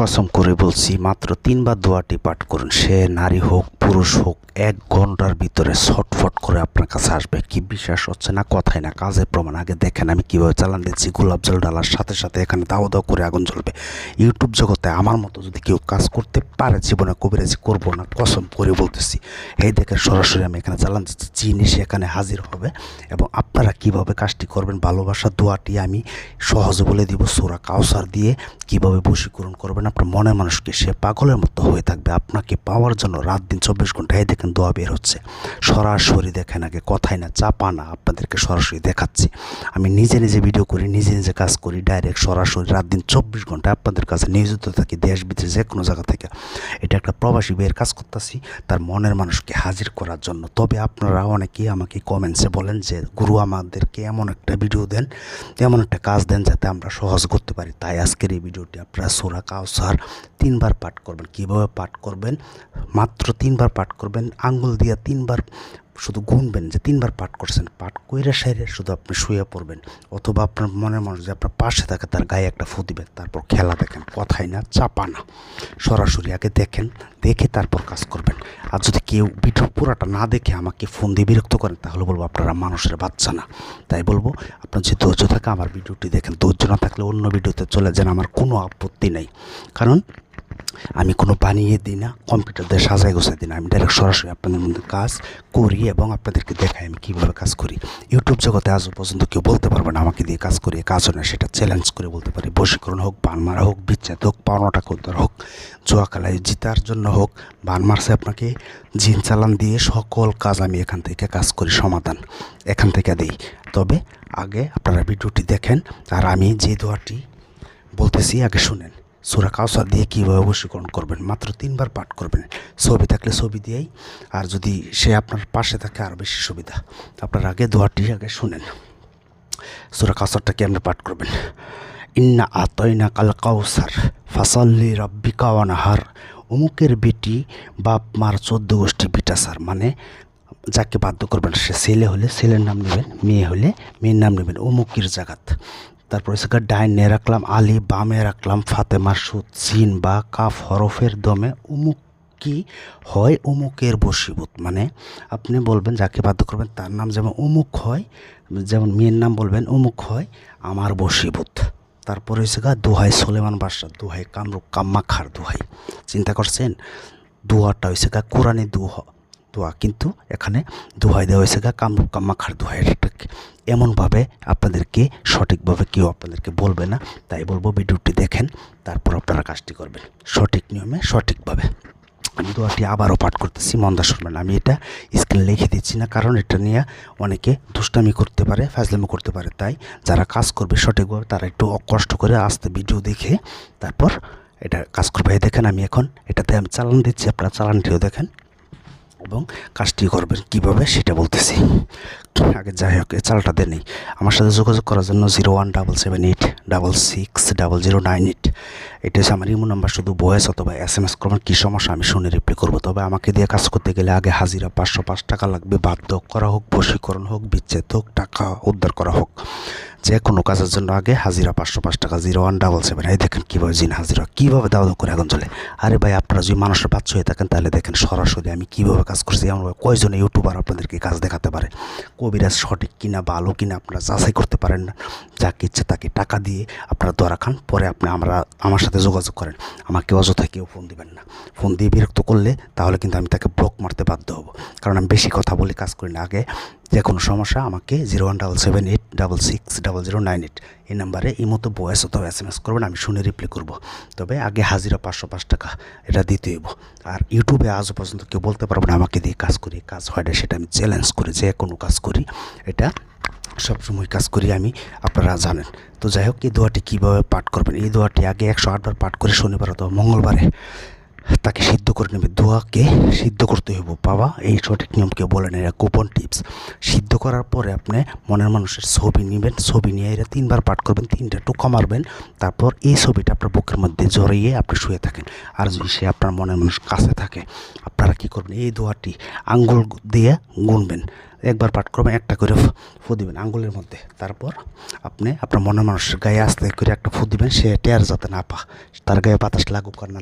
কসম করে বলছি, মাত্র তিনবার দোয়াটি পাঠ করুন। সে নারী হোক, পুরুষ হোক, এক ঘণ্টার ভিতরে ছটফট করে আপনার কাছে আসবে। কি বিশ্বাস হচ্ছে না, কথাই না, কাজের প্রমাণ। আগে দেখেন আমি কীভাবে চালান দিচ্ছি। গোলাপ জল ডালার সাথে সাথে এখানে দাও দাও করে আগুন জ্বলবে। ইউটিউব জগতে আমার মতো যদি কেউ কাজ করতে পারে, জীবনে কবিরাজি করব না, কসম করে বলতেছি। এই দেখে সরাসরি আমি এখানে চালান দিচ্ছি জিনিস এখানে হাজির হবে এবং আপনারা কীভাবে কাজটি করবেন ভালোবাসার দোয়াটি আমি সহজে বলে দিব। সোরা কাউসার দিয়ে কীভাবে বশীকরণ করবেন আপনার মনের মানুষকে সে পাগলের মতো হয়ে থাকবে। আপনাকে পাওয়ার জন্য রাত দিন চব্বিশ ঘন্টায় দেখেন দোয়া বের হচ্ছে। সরাসরি দেখেন আগে, কথাই না, চাপা না, আপনাদেরকে সরাসরি দেখাচ্ছি। আমি নিজে নিজে ভিডিও করি, নিজে নিজে কাজ করি ডাইরেক্ট সরাসরি রাত দিন চব্বিশ ঘণ্টা আপনাদের কাছে নিয়োজিত থাকি, দেশ বিদেশ যে কোনো জায়গা থেকে। এটা একটা প্রবাসী বের কাজ করতেছি, তার মনের মানুষকে হাজির করার জন্য। তবে আপনারা অনেকেই আমাকে কমেন্টসে বলেন যে, গুরু, আমাদেরকে এমন একটা ভিডিও দেন, এমন একটা কাজ দেন যাতে আমরা সহজ করতে পারি। তাই আজকের এই ভিডিওটি আপনারা সোরা কাউসার তিনবার পাঠ করবেন। কীভাবে পাঠ করবেন? মাত্র তিনবার পাঠ করবেন। আঙ্গুল দিয়ে তিনবার শুধু গুনবেন যে তিনবার পাঠ করছেন, পাঠ কইরা সাইরে শুধু আপনি শুয়ে পড়বেন। অথবা আপনার মনের মানুষ যে আপনার পাশে থাকে, তার গায়ে একটা ফু দিবেন, তারপর খেলা দেখেন, কথাই না, চাপা না। সরাসরি আগে দেখেন, দেখে তারপর কাজ করবেন। আর যদি কেউ ভিডিও পুরাটা না দেখে আমাকে ফোন দিয়ে বিরক্ত করেন, তাহলে বলব আপনারা মানুষের বাচ্চা না। তাই বলব, আপনার যে ধৈর্য থাকে, আমার ভিডিওটি দেখেন। ধৈর্য না থাকলে অন্য ভিডিওতে চলে যান, আমার কোনো আপত্তি নেই। কারণ আমি কোনো বানিয়ে দিই না কম্পিউটার দিয়ে সাজাই গোছাই দিই না। আমি ডাইরেক্ট সরাসরি আপনাদের মধ্যে কাজ করি এবং আপনাদেরকে দেখাই আমি কীভাবে কাজ করি। ইউটিউব জগতে আজও পর্যন্ত কেউ বলতে পারবে না আমাকে দিয়ে কাজ করি, কাজ হয় না সেটা চ্যালেঞ্জ করে বলতে পারি। বশীকরণ হোক, বান মারা হোক, বিচ্ছেদ হোক, পাওনাটা কোদ্দার হোক, জোয়া খেলায় জিতার জন্য হোক, বান মারছে আপনাকে, জিন চালান দিয়ে সকল কাজ আমি এখান থেকে কাজ করি, সমাধান এখান থেকে দিই। তবে আগে আপনারা ভিডিওটি দেখেন আর আমি যে দোয়াটি বলতেছি আগে শুনেন। সুরা কাউসার দিয়ে কীভাবে বশীকরণ করবেন? মাত্র তিনবার পাঠ করবেন। ছবি থাকলে ছবি দিয়েই, আর যদি সে আপনার পাশে থাকে আরও বেশি সুবিধা। আপনার আগে দোয়াটি আগে শুনেন। সুরা কাউসারটা কেমনে পাঠ করবেন? ইন্না আতইনা কাল কাউসার ফাসাল্লি রব্বি কাওয়ানাহার অমুকের বেটি, বাপ মার চোদ্দ গোষ্ঠী বিটা বিটাসার মানে যাকে বাধ্য করবেন, সে ছেলে হলে, ছেলের নাম নেবেন, মেয়ে হলে মেয়ের নাম নেবেন। অমুকের জাগাত। তারপরে সেখানে ডাইনে রাখলাম আলি, বামে রাখলাম ফাতেমার সুদ, সিন বা কাফ হরফের দমে উমুক কি হয় অমুকের বশীভূত। মানে আপনি বলবেন, যাকে বাধ্য করবেন, তার নাম যেমন অমুক হয়, যেমন মেয়ের নাম বলবেন অমুক হয়, আমার বশীভূত। তারপরে হয়েছে গা দোহাই সোলেমান বাদশাহ, দোহাই কামরূপ কাম্মা খার দোহাই। চিন্তা করছেন? দোয়াটা হয়েছে গা কোরআনে দোহা দোয়া, কিন্তু এখানে দোহাই দেওয়া হয়েছে গা কামরূপ কাম্মা খার দোহাই এটাকে এমনভাবে আপনাদেরকে, সঠিকভাবে কেউ আপনাদেরকে বলবে না, তাই বলব ভিডিওটি দেখেন, তারপর আপনারা কাজটি করবেন। সঠিক নিয়মে, সঠিকভাবে। আমি দোয়াটি আবারও পাঠ করতেছি মন্দা শুনবেন। আমি এটা স্ক্রিনে লিখে দিচ্ছি না, কারণ এটা নিয়ে অনেকে দুষ্টামি করতে পারে ফাজলামি করতে পারে। তাই যারা কাজ করবে সঠিকভাবে, তারা একটু কষ্ট করে আসতে ভিডিও দেখে, তারপর এটা কাজ করবে। দেখেন, আমি এখন এটাতে আমি চালান দিচ্ছি, আপনারা চালানটিও দেখেন। এবং কাজটি করবেন কীভাবে সেটা বলতেছি। আগে যাই হোক এই চালটা দেন আমার সাথে যোগাযোগ করার জন্য zero one double seven eight double six double zero nine eight. এটা হচ্ছে আমার ইমো নাম্বার, শুধু বয়স অথবা এস এম এস করবেন, কী সমস্যা আমি শুনে রিপ্লাই করব। তবে আমাকে দিয়ে কাজ করতে গেলে আগে হাজিরা পাঁচশো পাঁচ টাকা লাগবে। বাধ্য করা হোক, বশীকরণ হোক, বিচ্ছেদ হোক, টাকা উদ্ধার করা হোক। যে কোনো কাজের জন্য আগে হাজিরা পাঁচশো পাঁচ টাকা, জিরো ওয়ান ডাবল সেভেন। এই দেখেন কীভাবে জিন হাজিরা, কীভাবে দাও দাও করে এখন চলে। আরে ভাই, আপনারা যদি মানুষের বাচ্চা হয়ে থাকেন, তাহলে দেখেন সরাসরি আমি কীভাবে কাজ করছি। এমনভাবে কয়জন ইউটিউবার আপনাদেরকে কাজ দেখাতে পারে? কবিরাজ সঠিক কিনা, ভালো কিনা, আপনারা যাচাই করতে পারেন না। যাকে ইচ্ছে তাকে টাকা দিয়ে আপনারা দরা খান, পরে আপনি আমরা, আমার সাথে যোগাযোগ করেন। আমাকে অযথা কেউ ফোন দিবেন না। ফোন দিয়ে বিরক্ত করলে তাহলে কিন্তু আমি তাকে ব্লক মারতে বাধ্য হব। কারণ আমি বেশি কথা বলে কাজ করি না। আগে যে কোনো সমস্যা আমাকে zero one double seven eight double six double zero nine eight এই নাম্বারে এই মতো বয়স অথবা এস এম এস করবেন, আমি শুনে রিপ্লাই করব। তবে আগে হাজিরা পাঁচশো পাঁচ টাকা, এটা দিতে হইব। আর ইউটিউবে আজও পর্যন্ত কেউ বলতে পারব না, আমাকে দিয়ে কাজ করি, কাজ হয় না, সেটা আমি চ্যালেঞ্জ করি, যে কোনো কাজ করি, এটা সবসময় কাজ করি আমি, আপনারা জানেন। তো যাই হোক, এই দোয়াটি কীভাবে পাঠ করবেন? এই দোয়াটি আগে একশো আটবার পাঠ করে শনিবার অথবা মঙ্গলবারে তাকে সিদ্ধ করে নেবে। দোয়াকে সিদ্ধ করতে হইব। বাবা এই সঠিক নিয়মকে বলেন এরা গোপন টিপস সিদ্ধ করার পরে আপনি মনের মানুষের ছবি নেবেন। ছবি নিয়ে এরা তিনবার পাঠ করবেন তিনটা টুকা মারবেন। তারপর এই ছবিটা আপনার বুকের মধ্যে জড়িয়ে আপনি শুয়ে থাকেন। আর যদি সে আপনার মনের মানুষ কাছে থাকে। আপনারা কী করবেন? এই দোয়াটি আঙ্গুল দিয়ে গুনবেন। একবার পাঠ করবেন একটা করে ফু- দিবেন আঙ্গুলের মধ্যে। তারপর আপনি আপনার মনের মানুষের গায়ে আস্তে করে একটা ফু দিবেন। সে টের যাতে না পা তার গায়ে বাতাস লাগুক আর না